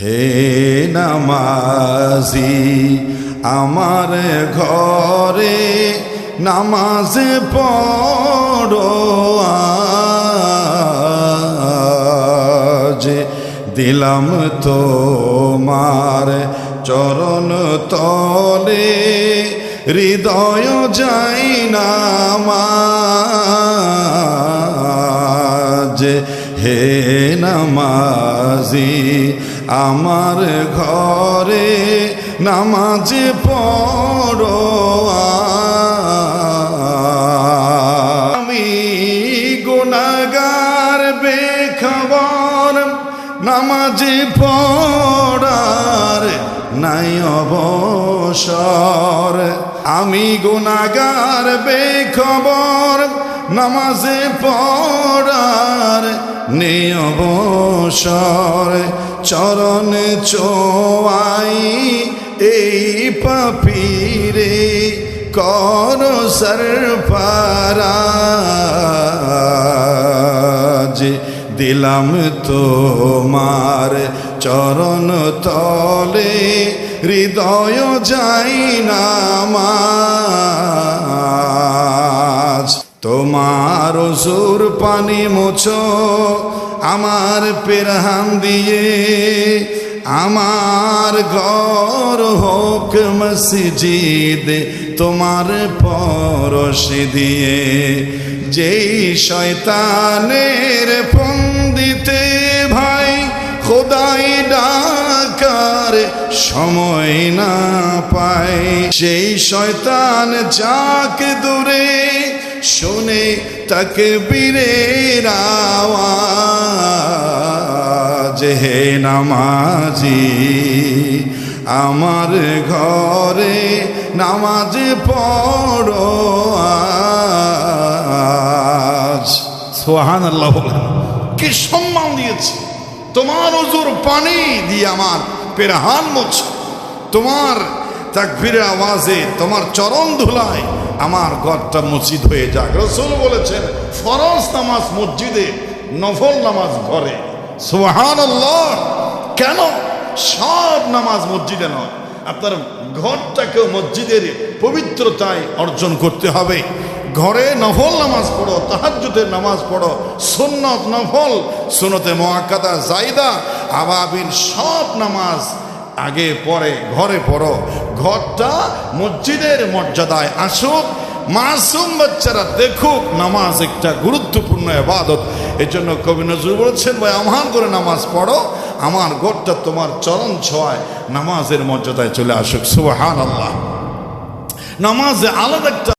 হে নামাজি আমার ঘরে নামাজ পড়ো আজ। দিলাম তোমার চরণ তলে হৃদয় যাই নামাজ। নামাজি আমার ঘরে নামাজ পড়ো আমি গুণাগার বেখবর নামাজ পড়ার নাই অবসর। আমি গুণাগার বেখবর, নামাজে পড়ার নেই অবসর চরণ চোয়াই এই পাপিরে কর সরফারাজ। দিলাম তোমার চরণ তলে হৃদয় যাই নামাজ। তোমার সুর পানি মোছো আমার পেরহান দিয়ে। আমার ঘর হোক মসজিদ তোমার পরশ দিয়ে। যেই শয়তানের ফন্দিতে ভাই খোদাই ডাকার সময় না পায়। সেই শয়তান যাক দূরে, শোনে তাকে বীরের আওয়াজ নামাজি, আমার ঘরে নামাজ পড়ো সোহান আল্লাহ কি সম্মান দিয়েছে? তোমার ওজোর পানি দিয়ে আমার পেরাহান মোছে। তোমার তাকবীরের আওয়াজে, তোমার চরণ ধুলায় আমার ঘরটা মসজিদ হয়ে যাক। রসুল বলেছেন, ফরজ নামাজ মসজিদে, নফল নামাজ ঘরে। সোহান কেন? সব নামাজ মসজিদে নয়। আপনার ঘরটাকেও মসজিদের পবিত্রতায় অর্জন করতে হবে। ঘরে নফল নামাজ পড়ো, তাহাজ্জুদের নামাজ পড়ো, সুন্নত নফল সুনতে মোয়াক্কাদা জাইদা আবাবিন সব নামাজ আগে পরে ঘরে পড়ো। ঘরটা মসজিদের মর্যাদায় আসুক, মাসুম বাচ্চারা দেখুক, নামাজ একটা গুরুত্বপূর্ণ এবাদত জন্য কবি নজরুল বলেছেন, ভাই, আমার করে নামাজ পড়ো, আমার ঘরটা তোমার চরণ ছোঁয়ায়, নামাজের মর্যাদায় চলে আসুক। সুবহান আল্লাহ নামাজে আলাদা একটা